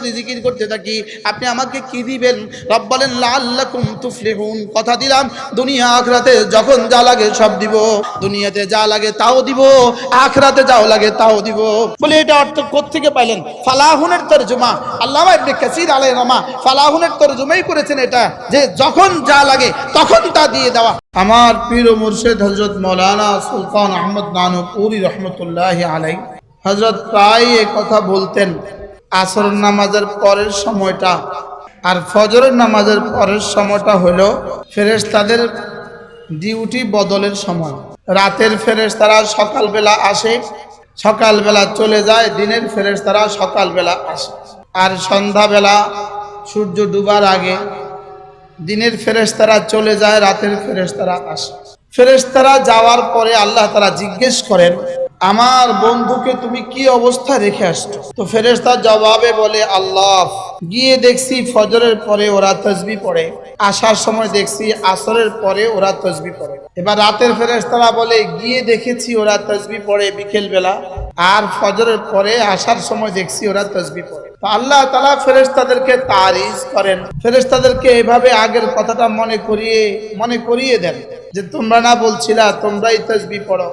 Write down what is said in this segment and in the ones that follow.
যদি জিকির করতে থাকি, আপনি আমাকে কি দিবেন? রব বলেন লাল্লাকুম তুফলিহুন। কথা দিলাম, দুনিয়া আখরাতে যখন যা লাগে সব দিব। দুনিয়াতে যা লাগে তাও দিব, আখরাতে যাও লাগে তাও দিব। বলে, এটা অর্থ কোত্থেকে পাইলেন? ফালাহুনের তরজমা। আল্লাহ ইবনে কাসির আলাই রমা ফালাহুনের তরজমাই করেছেন এটা, যে যখন যা লাগে তখন তা দিয়ে দেওয়া। আমার পীর ও মুর্শেদ হজরত মৌলানা সুলতান আহমদ নানুপুরি রহমতুল্লাহ আলাই হজরত প্রায় এ কথা বলতেন। আসর নামাজের পরের সময়টা আর ফজরের নামাজের পরের সময়টা হলো ফেরেশতাদের ডিউটি বদলের সময়। রাতের ফেরেশ তারা সকালবেলা আসে, সকালবেলা চলে যায়, দিনের ফেরেশ তারা সকালবেলা আসে। আর সন্ধ্যাবেলা সূর্য ডুবার আগে দিনের ফেরেশতারা চলে যায়, রাতের ফেরেশতারা আসে। ফেরেশতারা যাওয়ার পরে আল্লাহ তারা জিজ্ঞেস করেন আমার বন্ধুকে তুমি কি অবস্থা রেখে আসছো? তো ফেরেশতা জবাবে বলে, আল্লাহ, গিয়ে দেখছি ফজরের পরে ওরা তসবি পড়ে, আসার সময় দেখছি আসরের পরে ওরা তসবি পড়ে। এবার রাতের ফেরেশতারা বলে, গিয়ে দেখেছি ওরা তসবি পড়ে বিকেল বেলা আর ফজরের পরে আসার সময় দেখছি ওরা তসবি পড়ে। তো আল্লাহ তালা ফেরেশতাদেরকে তারিজ করেন। ফেরেশতাদেরকে এভাবে আগের কথাটা মনে করিয়ে মনে করিয়ে দেন যে, তোমরা না বলছিলা, তোমরাই তসবি পড়ো।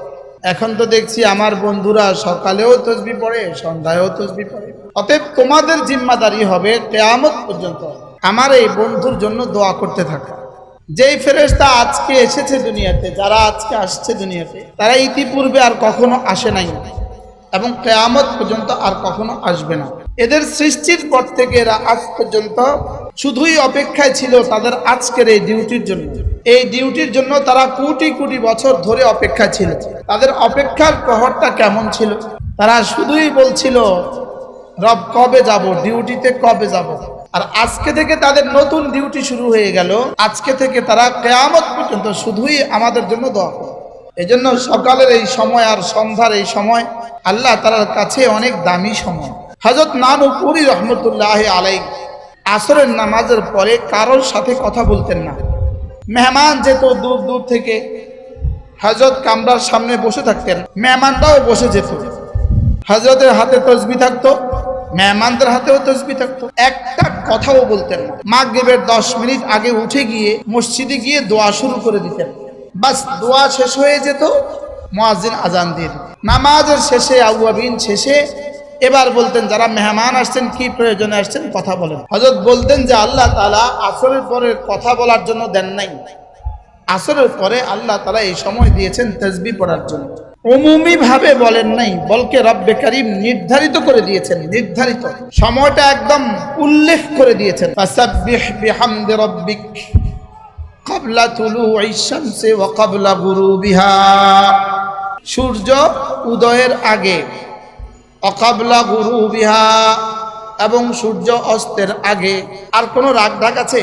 এখন তো দেখছি আমার বন্ধুরা সকালেও তসবি পড়ে, সন্ধ্যায়ও তসবি পড়ে। অতএব তোমাদের জিম্মাদারি হবে কেয়ামত পর্যন্ত আমার এই বন্ধুর জন্য দোয়া করতে থাকা। যেই ফেরেশতা আজকে এসেছে দুনিয়াতে, যারা আজকে আসছে দুনিয়াতে, তারা ইতিপূর্বে আর কখনো আসে নাই এবং কেয়ামত পর্যন্ত আর কখনো আসবে না। এদের সৃষ্টির পর থেকে এরা আজ পর্যন্ত শুধুই অপেক্ষায় ছিল তাদের আজকের এই ডিউটির জন্য। এই ডিউটির জন্য তারা কোটি কোটি বছর ধরে অপেক্ষা ছিল। তাদের অপেক্ষার প্রহরটা কেমন ছিল? তারা শুধুই বলছিল, রব কবে যাব? ডিউটিতে কবে যাব? আর আজকে থেকে তাদের নতুন ডিউটি শুরু হয়ে গেল। আজকে থেকে তারা কেয়ামত পর্যন্ত শুধুই আমাদের জন্য দোয়া এই জন্য সকালের এই সময় আর সন্ধ্যার এই সময় আল্লাহ তালার কাছে অনেক দামি সময়। হজরত নানুপুরি রহমতুল্লাহ আলাই আসরের নামাজের পরে কারোর সাথে কথা বলতেন না। মেহমান যেত দূর দূর থেকে। হজরত কামরার সামনে বসে থাকতেন। মেহমানরাও বসে যেত। হজরতের হাতে তসবি থাকতো, মেহমানদের হাতেও তসবি থাকতো। একটা কথাও বলতেন না। মাগরিবের দশ মিনিট আগে উঠে গিয়ে মসজিদে গিয়ে দোয়া শুরু করে দিতেন। বাস, দোয়া শেষ হয়ে যেত, মুয়াজ্জিন আজান দিত। নামাজের শেষে, আউয়াবিন শেষে এবার বলতেন, যারা মেহমান আসছেন, কি প্রয়োজনে আসছেন, কথা বলেন। হজরত বলতেন যে, আল্লাহ তালা আসরের পরে কথা বলার জন্য দেন নাই। আসরের পরে আল্লাহ তালা এই সময় দিয়েছেন তেজবি পড়ার জন্য। ভাবে বলেন নাই, বলকে রব্বে করিম নির্ধারিত করে দিয়েছেন, নির্ধারিত। সময়টা একদম উল্লেখ করে দিয়েছেন। কাবলা কাবলা গুরুবিহা। সূর্য উদয়ের আগে অকাবলা গুরু বিহা এবং সূর্য অস্তের আগে আর কোনো রাগ ঢাক আছে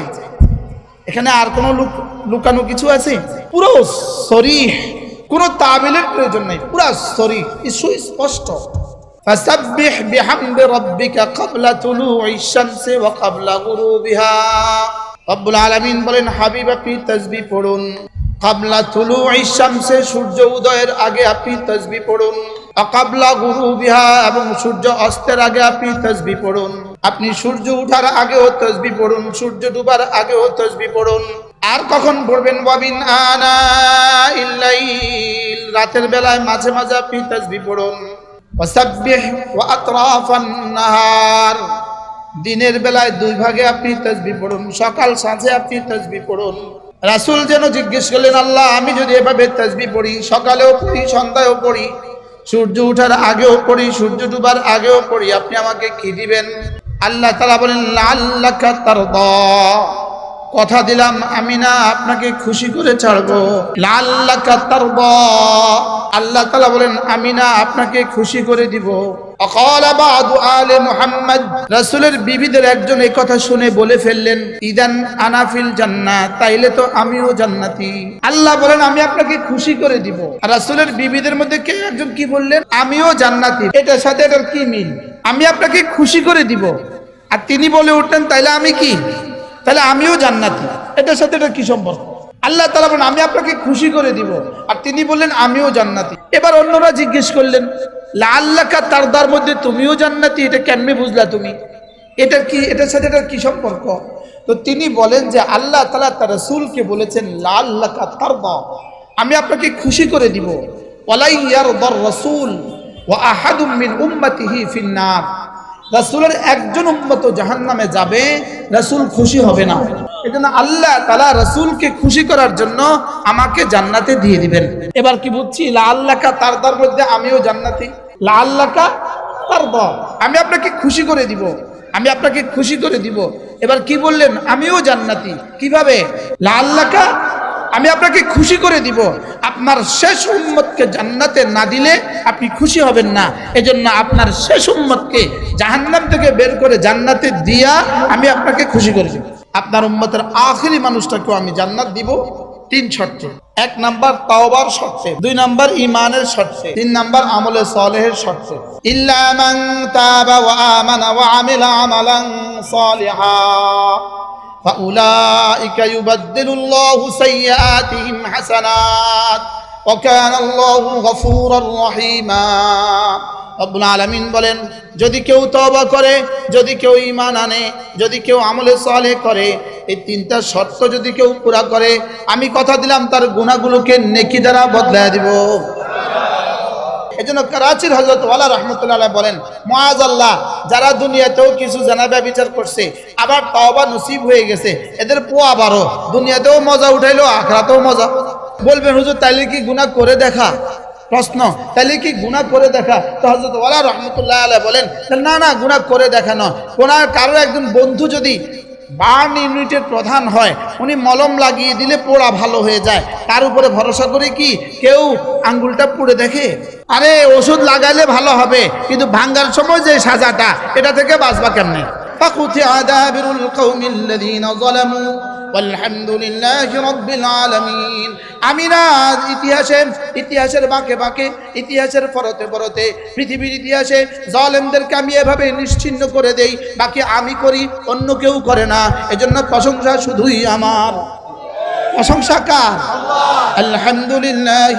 এখানে আর কোনো লুক লুকানো কিছু আছে পুরো সরি কোনো তাবিলের প্রয়োজন নাই পুরো সরি সুস্পষ্ট فسبح بحمد ربك قبل طلوع الشمس وقبل غروبها রব্বুল আলামিন বলেন হাবিব আপনি তাসবিহ পড়ুন কাবলা তুলু শামসে সূর্য উদয়ের আগে আপনি তসবি পড়ুন। অকাবলা গুরু বিহা এবং সূর্য অস্তের আগে আপনি তসবি পড়ুন। আপনি সূর্য উঠার আগেও তসবি পড়ুন, সূর্য ডুবার আগেও তসবি পড়ুন। আর কখন পড়বেন? ববিন আনা রাতের বেলায় মাঝে মাঝে আপনি তসবি পড়ুন। নাহার। দিনের বেলায় দুই ভাগে আপনি তসবি পড়ুন। সকাল সাঁঝে আপনি তসবি পড়ুন। রাসুল যেন জিজ্ঞেস করলেন, আল্লাহ, আমি যদি এভাবে তাজবি পড়ি, সকালেও পড়ি, সন্ধ্যায়ও পড়ি, সূর্য উঠার আগেও পড়ি, সূর্য ডুবার আগেও পড়ি, আপনি আমাকে কি দিবেন? আল্লাহ তালা বলেন আল্লাহ তার কথা দিলাম, আমি না আপনাকে খুশি করে ছাড়বো। লাল্লাহ তার আল্লাহ তালা বলেন, আমি না আপনাকে খুশি করে দিব। আমিও জান্নাতি। আপনাকে খুশি করে দিব। মধ্যে কে একজন কি বললেন? আমিও জান্নাতি। এটার সাথে কি মিল? আমি আপনাকে খুশি করে দিব। আর তিনি বলে উঠলেন, তাইলে আমি কি? তাহলে আমিও জান্নাতি। এটার সাথে এটা কি সম্পর্ক? আল্লাহ তালা বলেন, আমি আপনাকে খুশি করে দিব। আর তিনি বললেন, আমিও জান্নাতি। এবার অন্যরা জিজ্ঞেস করলেন আল্লাহ তারদার মধ্যে তুমিও জান্নাতি? এটা কেমনে বুঝলা তুমি? এটা কি, এটার সাথে এটার কি সম্পর্ক? তো তিনি বলেন যে, আল্লাহ তালা তার রসুলকে বলেছেন লাল তার আমি আপনাকে খুশি করে দিব। ওয়ালাইয়ার দর রসুল ও আহাদুম মিন উম্মতিহি ফিন্নার রাসূলের একজন উম্মত জাহান্নামে যাবে, রাসূল খুশি হবে না। এজন্য আল্লাহ তাআলা রাসূলকে খুশি করার জন্য আমাকে জান্নাতে দিয়ে দিবেন। এবার কি বুঝছি? লা তার দার মধ্যে আমিও জান্নাতি। লা তার দর। আমি আপনাকে খুশি করে দিব। আমি আপনাকে খুশি করে দিব। এবার কি বললেন? আমিও জান্নাতি। কীভাবে? লা আমি আপনাকে খুশি করে দিব। আপনার শেষ উম্মতকে জান্নাতে না দিলে আপনি খুশি হবেন না। এজন্য আপনার শেষ উম্মতকে জাহান্নাম থেকে বের করে জান্নাতে দিয়া আমি আপনাকে খুশি করে দিব। আপনার উম্মতের আখেরি মানুষটাকেও আমি জান্নাত দিব তিন শর্তে। এক নাম্বার তাওবার শর্তে, দুই নাম্বার ইমানের শর্তে, তিন নাম্বার আমলে সলেহের শর্তে। ইল্লা মান তাবা ওয়া আমানা ওয়া আমিলা আমালান সালিহা। فأولئك يبدل الله سيئاتهم حسنات وكان الله غفورا رحيما রব্বুল আলামিন বলেন যদি কেউ তওবা করে যদি কেউ ঈমান আনে যদি কেউ আমলে সালেহ করে এই তিনটা শর্ত যদি কেউ পুরা করে আমি কথা দিলাম তার গুণাগুলোকে নেকি দ্বারা বদলায় দিব এই জন্য করাচির হজরত ওয়ালা রহমতুল্লাহ বলেন মহাজ আল্লাহ যারা দুনিয়াতেও কিছু জানাবে, বিচার করছে, আবার তাওবা নসিব হয়ে গেছে, এদের পোয়া আবারও দুনিয়াতেও মজা উঠাইলো, আখরাতেও মজা। বলবেন, হুজুর, তাইলে কি গুনাহ করে দেখা? প্রশ্ন তাহলে কি গুনাহ করে দেখা? তো হজরত ওয়ালা রহমতুল্লাহ আলাই বলেন, না না, গুনাহ করে দেখা নয়। কোনার কারও একজন বন্ধু যদি বার্ন ইউনিটের প্রধান হয় উনি মলম লাগিয়ে দিলে পোড়া ভালো হয়ে যায় তার উপরে ভরসা করে কি কেউ আঙ্গুলটা পুড়ে দেখে আরে ওষুধ লাগাইলে ভালো হবে কিন্তু ভাঙ্গার সময় যে সাজাটা এটা থেকে বাঁচবা কেমনে فقطع دابر القوم الذين ظلموا আলহামদুলিল্লাহ রব্বিল আলমিন। আমি না ইতিহাসে, ইতিহাসের বাঁকে বাঁকে, ইতিহাসের পরতে পরতে, পৃথিবীর ইতিহাসে জলেমদেরকে আমি এভাবে নিশ্চিন্ন করে দেই, বাকি আমি করি, অন্য কেউ করে না। এজন্য প্রশংসা শুধুই আমার। প্রশংসা কার? আলহামদুলিল্লাহ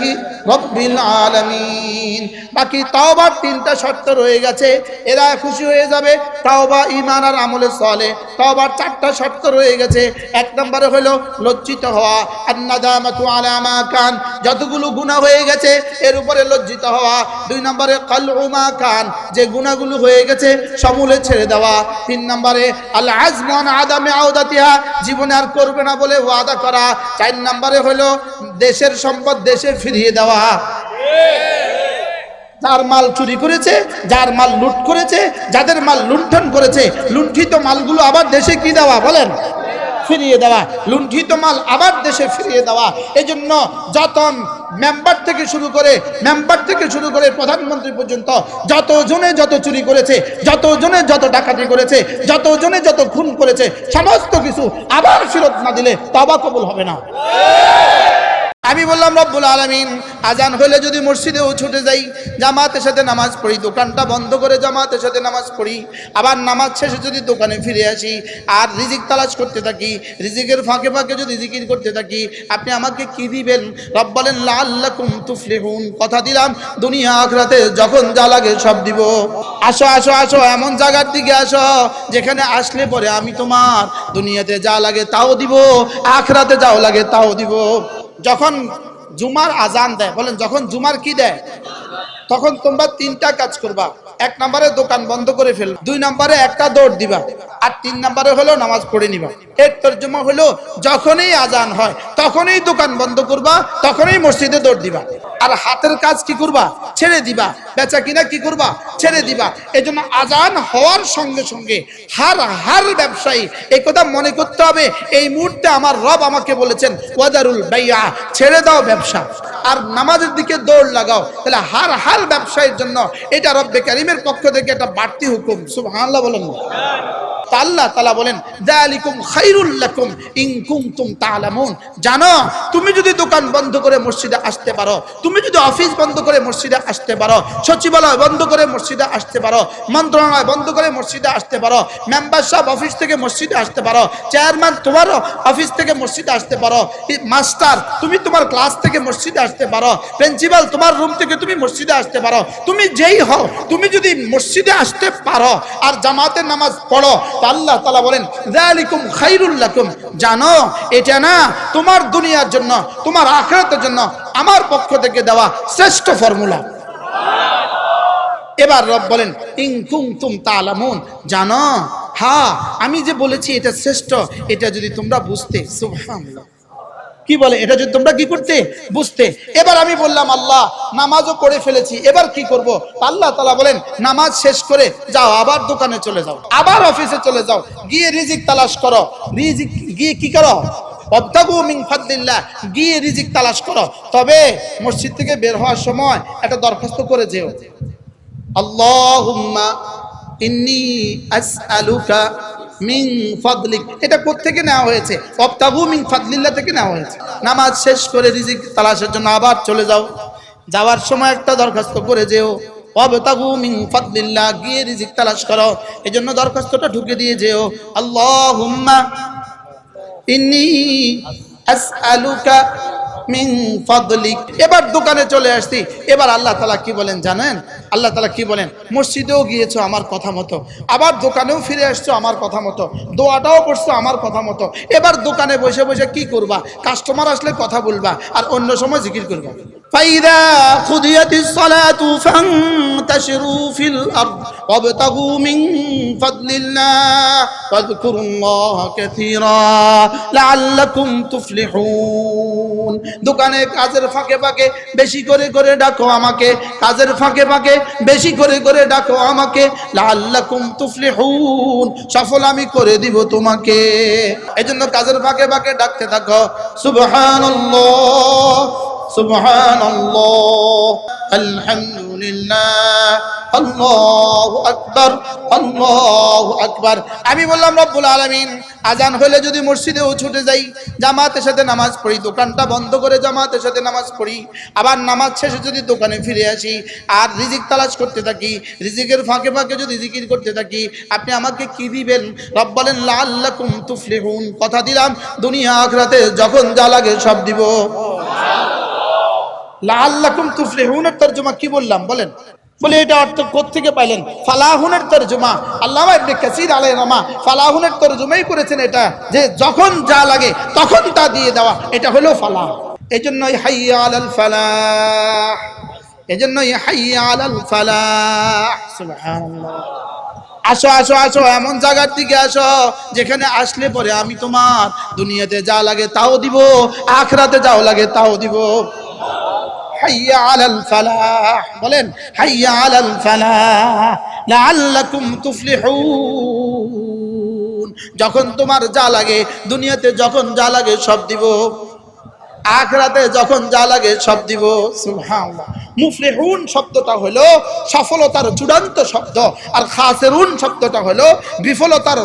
রব্বিল আলামিন। বাকি তাওবার তিনটা শর্ত রয়ে গেছে, এরা খুশি হয়ে যাবে, তাওবা ইমান আর আমলে চলে তাওবার চারটা শর্ত রয়ে গেছে, এক নম্বরে হলো লজ্জিত হওয়া, আন্নাদামাতু আলা মা কান, যতগুলো গুনাহ হয়ে গেছে, এর উপরে লজ্জিত হওয়া। দুই নম্বরে কালউমা কান, যে গুনাহগুলো হয়ে গেছে, সমূলে ছেড়ে দেওয়া। তিন নম্বরে আল আজমান আদামে আওদাতিহা, জীবনে আর করবে না বলে ওয়াদা করা। চার নম্বরে হলো দেশের সম্পদ দেশে ফিরিয়ে দেওয়া। যার মাল চুরি করেছে, যার মাল লুট করেছে, যাদের মাল লুণ্ঠন করেছে, লুণ্ঠিত মালগুলো আবার দেশে কি দেওয়া বলেন? ফিরিয়ে দেওয়া। লুণ্ঠিত মাল আবার দেশে ফিরিয়ে দেওয়া। এই জন্য যত মেম্বার থেকে শুরু করে, মেম্বার থেকে শুরু করে প্রধানমন্ত্রী পর্যন্ত যত যতজনে যত চুরি করেছে যত যতজনে যত ডাকাতি করেছে যত যতজনে যত খুন করেছে, সমস্ত কিছু আবার ফেরত না দিলে তবা কবুল হবে না। আমি বললাম, রব্বুল আলমিন, আজান হলে যদি মসজিদেও ছুটে যাই, জামাতের সাথে নামাজ পড়ি, দোকানটা বন্ধ করে জামাতের সাথে নামাজ পড়ি, আবার নামাজ শেষে যদি দোকানে ফিরে আসি, আর রিজিক তালাশ করতে থাকি, রিজিকের ফাঁকে ফাঁকে যদি জিকির করতে থাকি, আপনি আমাকে কি দিবেন? রব বলেন লাল্লাকুম তুফলিহুন। কথা দিলাম, দুনিয়া আখরাতে যখন যা লাগে সব দিব। আসো আসো আসো, এমন জায়গার দিকে আসো, যেখানে আসলে পরে আমি তোমার দুনিয়াতে যা লাগে তাও দিব, আখরাতে যাও লাগে তাও দিব। যখন জুমার আজান দেয় বলেন যখন জুমার কি দেয়? তখন তোমরা তিনটা কাজ করবা। এক নম্বরে দোকান বন্ধ করে ফেলবা দুই নম্বরে একটা দৌড় দিবা। আর তিন নম্বরে হলো নামাজ পড়ে নিবা। এর তর্জমা হলো যখনই আজান হয়, তখনই দোকান বন্ধ করবা, তখনই মসজিদে দৌড় দিবা। আর হাতের কাজ কি করবা? ছেড়ে দিবা। বেচা কিনা কি করবা? ছেড়ে দিবা। এই জন্য আজান হওয়ার সঙ্গে সঙ্গে হার হার ব্যবসায়ী এই কথা মনে করতে হবে। এই মুহূর্তে আমার রব আমাকে বলেছেন, ওয়াদারুল বাইয়া, ছেড়ে দাও ব্যবসা। আর নামাজের দিকে দৌড় লাগাও। তাহলে হার হার ব্যবসায়ীর জন্য এটা রব্বে কারিমের পক্ষ থেকে একটা বাড়তি হুকুম। সুবহানাল্লাহ বলেন আল্লাহ তালা বলেন দালিকুম খাইরুল লাকুম ইন কুনতুম তাআলামুন। জানো, তুমি যদি দোকান বন্ধ করে মসজিদে আসতে পারো, তুমি যদি অফিস বন্ধ করে মসজিদে আসতে পারো, সচিবালয় বন্ধ করে মসজিদে আসতে পারো, মন্ত্রণালয় বন্ধ করে মসজিদে আসতে পারো, মেম্বার সাহেব অফিস থেকে মসজিদে আসতে পারো, চেয়ারম্যান তোমারও অফিস থেকে মসজিদে আসতে পারো, মাস্টার তুমি তোমার ক্লাস থেকে মসজিদে আসতে পারো, প্রিন্সিপাল তোমার রুম থেকে তুমি মসজিদে আসতে পারো, তুমি যেই হও, তুমি যদি মসজিদে আসতে পারো, আর জামাতের নামাজ পড়ো তা আল্লাহ তালা বলেন জালিকুম খাইরুল্লাকুম জানো, এটা না তোমার দুনিয়ার জন্য, তোমার আখরাতের জন্য আমার পক্ষ থেকে দেওয়া শ্রেষ্ঠ ফর্মুলা। এবার রব বলেন ইংকুম তুম তালামুন জানো হা আমি যে বলেছি এটা শ্রেষ্ঠ, এটা যদি তোমরা বুঝতে, সুবহানাল্লাহ। কি বলে? এটা যদি তোমরা কি করতে? বুঝতে। এবার আমি বললাম, আল্লাহ, নামাজও পড়ে ফেলেছি, এবার কি করব? আল্লাহ তালা বলেন, নামাজ শেষ করে যাও, আবার দোকানে চলে যাও, আবার অফিসে চলে যাও, গিয়ে রিজিক তালাশ করো। রিজিক গিয়ে কি করো? গিয়ে রিজিক তালাশ করো। তবে মসজিদ থেকে বের হওয়ার সময় একটা দরখাস্ত করে যেও। আসআলুকা মিন ফাদলিক। এটা কোত্থেকে নেওয়া হয়েছে? অবতাগু মিং ফাদলিল্লাহ থেকে নেওয়া হয়েছে। নামাজ শেষ করে রিজিক তালাশের জন্য আবার চলে যাও। যাওয়ার সময় একটা দরখাস্ত করে যেও। অবতাগু মিন ফাদলিল্লাহ, গিয়ে রিজিক তালাশ করো। এই জন্য দরখাস্তটা ঢুকে দিয়ে যেও। আল্লাহুম্মা ইন্নি আসআলুকা মিন ফাদলিক। এবার দোকানে চলে আসছি। এবার আল্লাহ তালা কি বলেন জানেন? আল্লাহ তালা কি বলেন? মসজিদেও গিয়েছো আমার কথা মতো। আবার দোকানেও ফিরে আসছো আমার কথা মতো। দোয়াটাও করছ আমার কথা মতো। এবার দোকানে বসে বসে কি করবা? কাস্টমার আসলে কথা বলবা আর অন্য সময় জিকির করবা। লাআল্লাকুম তুফলিহুন। দোকানে কাজের ফাঁকে ফাঁকে বেশি করে করে ডাকো আমাকে। কাজের ফাঁকে ফাঁকে বেশি করে করে ডাকো আমাকে। লাল্লাকুম তুফলে হুন সফল আমি করে দিব তোমাকে। এজন্য কাজের ফাঁকে ফাঁকে ডাকতে থাকো। সুবহানাল্লাহ। সুবহানাল্লাহ, আলহামদুলিল্লাহ, আল্লাহু আকবার আল্লাহু আকবার। আমি বললাম, রব্বুল আলামিন, আজান হলে যদি মসজিদেও ছুটে যাই, জামাতের সাথে নামাজ পড়ি, দোকানটা বন্ধ করে জামাতের সাথে নামাজ পড়ি, আবার নামাজ শেষে যদি দোকানে ফিরে আসি, আর রিজিক তালাশ করতে থাকি, রিজিকের ফাঁকে ফাঁকে যদি জিকির করতে থাকি, আপনি আমাকে কি দিবেন? রব বলেন লাল্লাকুম তুফলিহুন। কথা দিলাম, দুনিয়া আখরাতে যখন যা লাগে সব দিব। লাল্লাকুম তুফলিহুনের তর্জমা, কি বললাম? বলেন। বলে, এটা অর্থ কোত্থেকে পাইলেন? ফালাহুনের তর্জমা। আল্লামা ইবনে কাসির আলাইহিস রাহমা ফালাহুনের তর্জমাই করেছেন এটা, যে যখন যা লাগে তখন তা দিয়ে দেওয়া। এটা হলো ফালাহ। এজন্যই হাইয়া আলাল ফালাহ। এজন্যই হাইয়া আলাল ফালাহ। সুবহানাল্লাহ। আসো আসো আসো, এমন জায়গার দিকে আসো, যেখানে আসলে পরে আমি তোমার দুনিয়াতে যা লাগে তাও দিব, আখরাতে যাও লাগে তাও দিব। হাইয়া আলাল ফালাহ। বলেন, হাইয়া আলাল ফালাহ, লাআল্লাকুম তুফলিহুন। যখন তোমার যা লাগে, দুনিয়াতে যখন যা লাগে সব দিব। আখরাতে যখন যা লাগে সব দিব। সুবহানাল্লাহ। মুফলিহুন শব্দটা হলো সফলতার চূড়ান্ত শব্দ, আর খাসেরুন শব্দটা হলো বিফলতার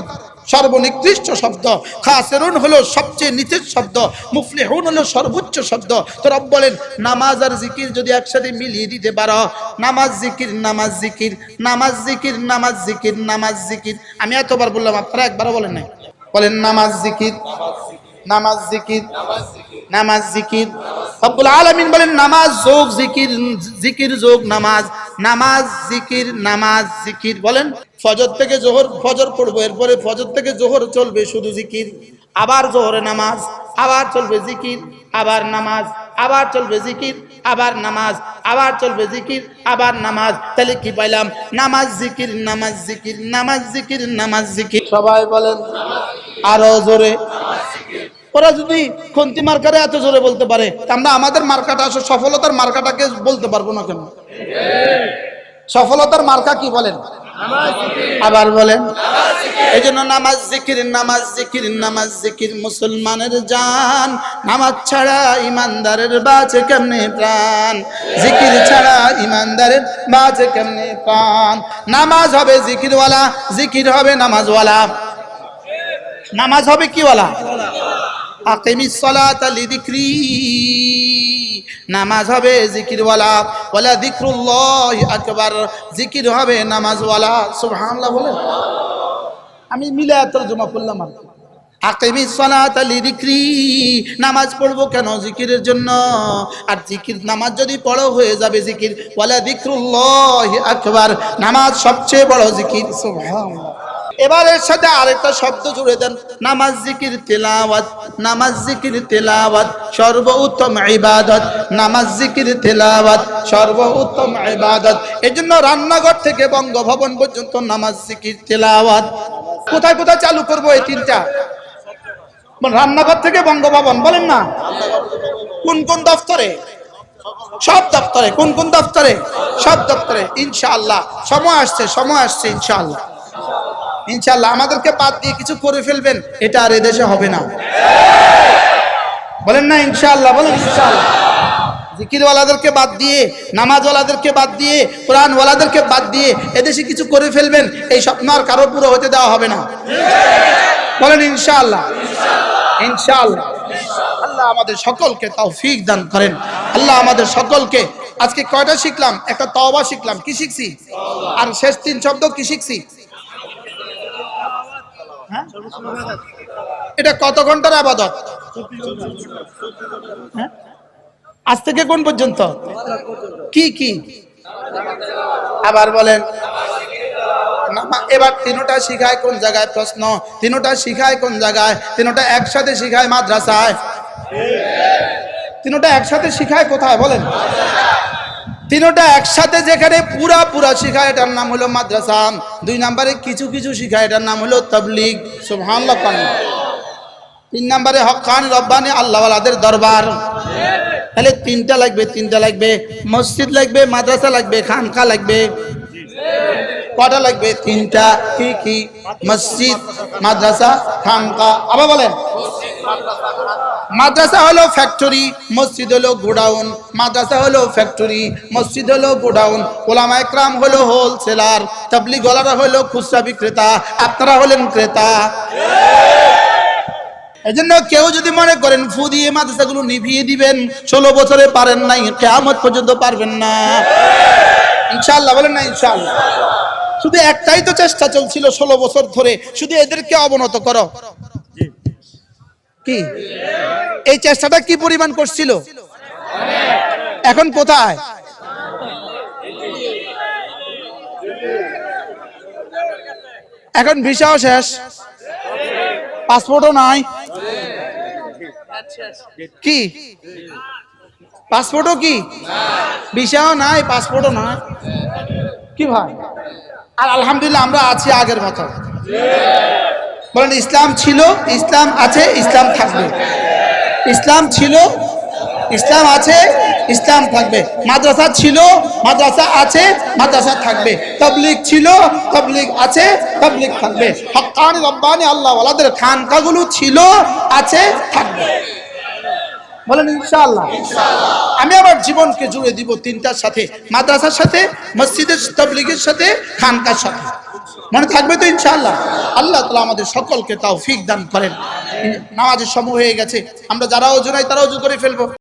সর্বনিকৃষ্ট শব্দ। খাসেরুন হলো সবচেয়ে নিচের শব্দ। মুফলিহুন হলো সর্বোচ্চ শব্দ। তো রব বলেন, নামাজ আর জিকির যদি একসাথে মিলিয়ে দিতে পারো, নামাজ জিকির নামাজ জিকির নামাজ জিকির নামাজ জিকির নামাজ জিকির। আমি এতবার বললাম, আপনারা একবারও বলেন নাই। বলেন, নামাজ জিকির নামাজ জিকির নামাজ জিকির। রব্বুল আলামিন বলেন, নামাজ যোগ, জিকির জিকির যোগ, নামাজ। নামাজ জিকির নামাজ জিকির। বলেন ফজর থেকে জোহর, ফজর পড়ব, এরপরে ফজর থেকে জোহর চলবে শুধু জিকির, আবার জোহরে নামাজ, আবার চলবে জিকির, আবার নামাজ, আবার চলবে জিকির, আবার নামাজ, আবার চলবে জিকির, আবার নামাজ। তাহলে কি পাইলাম? নামাজ জিকির নামাজ জিকির নামাজ জিকির নামাজ জিকির। সবাই বলেন, আরও জোরে। ওরা যদি খন্তি মার্কারে এত জোরে বলতে পারে আমরা আমাদের মার্কাটা আসলে সফলতার মার্কাটাকে বলতে পারব না কেন? সফলতার মার্কা কি বলেন? আবার বলেন। এই জন্য নামাজ জিকির নামাজ জিকির নামাজ জিকির, মুসলমানের জান। নামাজ ছাড়া ইমানদারের বাঁচে কেমনে প্রাণ? জিকির ছাড়া ইমানদারের বাঁচে কেমনে প্রাণ? নামাজ হবে জিকিরওয়ালা, জিকির হবে নামাজওয়ালা। নামাজ হবে কিওয়ালা? আকিমিস সালাতা লিযিকরি নামাজ হবে জিকিরওয়ালা। ওয়ালা যিকরুল্লাহ আকবার। জিকির হবে নামাজওয়ালা। সুবহানাল্লাহ বলেন। আমি মিলে তর্জমা করলাম আর কি। আকিমিস সালাতা লিযিকরি নামাজ পড়ব কেন জিকিরের জন্য? আর জিকির নামাজ যদি পড়ো হয়ে যাবে জিকির। ওয়ালা যিকরুল্লাহ আকবার। নামাজ সবচেয়ে বড় জিকির। সুবহানাল্লাহ। এবার সাথে আরেকটা শব্দ জুড়ে দেন, নামাজ জিকির, তেলাওয়াত, নামাজ জিকির, তেলাওয়াত, সর্বোত্তম ইবাদত, নামাজ জিকির, তেলাওয়াত, সর্বোত্তম ইবাদত। এজন্য রান্নাঘর থেকে বঙ্গভবন পর্যন্ত নামাজ জিকির, তেলাওয়াত। কোথায় কোথায় চালু করব এই তিনটা? রান্নাঘর থেকে বঙ্গভবন, বলেন না। কোন কোন দপ্তরে সব দপ্তরে কোন কোন দপ্তরে সব দপ্তরে ইনশাআল্লাহ। সময় আসছে সময় আসছে, ইনশাআল্লাহ। ইনশাআল্লাহ আমাদেরকে বাদ দিয়ে কিছু করে ফেলবেন, এটা আর এদেশে হবে না। বলেন না ইনশাআল্লাহ, বলেন ইনশাআল্লাহ। জিকিরওয়ালাদেরকে বাদ দিয়ে, নামাজওয়ালাদেরকে বাদ দিয়ে, কোরআনওয়ালাদেরকে বাদ দিয়ে এদেশে কিছু করে ফেলবেন, এই স্বপ্ন আর কারও পুরো হতে দেওয়া হবে না। বলেন ইনশাআল্লাহ। ইনশাআল্লাহ। আল্লাহ আমাদের সকলকে তৌফিক দান করেন। আল্লাহ আমাদের সকলকে, আজকে কয়টা শিখলাম? একটা তওবা শিখলাম। কি শিখছি? আর শেষ তিন শব্দ কি শিখছি? এটা কত ঘণ্টার আবাদত? হ্যাঁ? আজ থেকে কোন পর্যন্ত? কি কি? আবার বলেন এবার তিনোটা শিখায় কোন জায়গায় প্রশ্ন, তিনোটা শিখায় কোন জায়গায়, তিনোটা একসাথে শিখায় মাদ্রাসায়। তিনোটা একসাথে শিখায় কোথায়? বলেন। তিনোটা একসাথে যেখানে পুরা পুরা শিখায় এটার নাম হলো মাদ্রাসা। দুই নম্বরে কিছু কিছু শিখায় এটার নাম হলো তবলিগ। কান। তিন নম্বরে হকান রব্বানি, আল্লাহওয়ালাদের দরবার। তাহলে তিনটা লাগবে তিনটা লাগবে। মসজিদ লাগবে, মাদ্রাসা লাগবে, খানকা লাগবে। কটা লাগবে? তিনটা। কি কি? মসজিদ, মাদ্রাসা, খানকা। আবার বলেন। মাদ্রাসা হলো ফ্যাক্টরি মসজিদ হলো গোডাউন মাদ্রাসা হলো ফ্যাক্টরি মসজিদ হলো গোডাউন ওলামা একরাম হলো হোলসেলার তাবলিগ ওয়ালারা হলো খুচরা বিক্রেতা। আপনারা হলেন ক্রেতা। এজন্য কেউ যদি মনে করেন, ফু দিয়ে মাদ্রাসাগুলো নিভিয়ে দিবেন, ষোলো বছরে পারেন নাই, কেয়ামত পর্যন্ত পারবেন না। ইনশাআল্লাহ, বলেন না ইনশাআল্লাহ। শুধু একটাই তো চেষ্টা চলছিল ষোলো বছর ধরে, শুধু এদেরকে অবনত করো। কি? এই চেষ্টাটা কি পরিমাণ করছিল? এখন কোথায়? এখন ভিসাও শেষ। পাসপোর্টও নাই। কি? পাসপোর্টও কি? ভিসাও নাই, পাসপোর্টও নাই। কি ভাই? আর আলহামদুলিল্লাহ আমরা আছি আগের মতো। বলেন, ইসলাম ছিল, ইসলাম আছে, ইসলাম থাকবে। ইসলাম ছিল, ইসলাম আছে, ইসলাম থাকবে। মাদ্রাসা ছিল, মাদ্রাসা আছে, মাদ্রাসা থাকবে। তবলিগ ছিল, তবলিগ আছে, তবলিগ থাকবে। হকানি, রব্বানি, আল্লাহ ওয়ালাদের খানকাগুলো ছিল, আছে, থাকবে। বলেন, ইনশাআল্লাহ। আমি আমার জীবনকে জুড়ে দিব তিনটার সাথে। মাদ্রাসার সাথে, মসজিদের, তবলিগের সাথে, খানকার সাথে। মনে থাকবে তো ইনশাআল্লাহ। আল্লাহ তালা আমাদের সকলকে তাও ফিক দান করেন। নামাজের সময় হয়ে গেছে। আমরা যারা অজু তারা অজু করে ফেলব।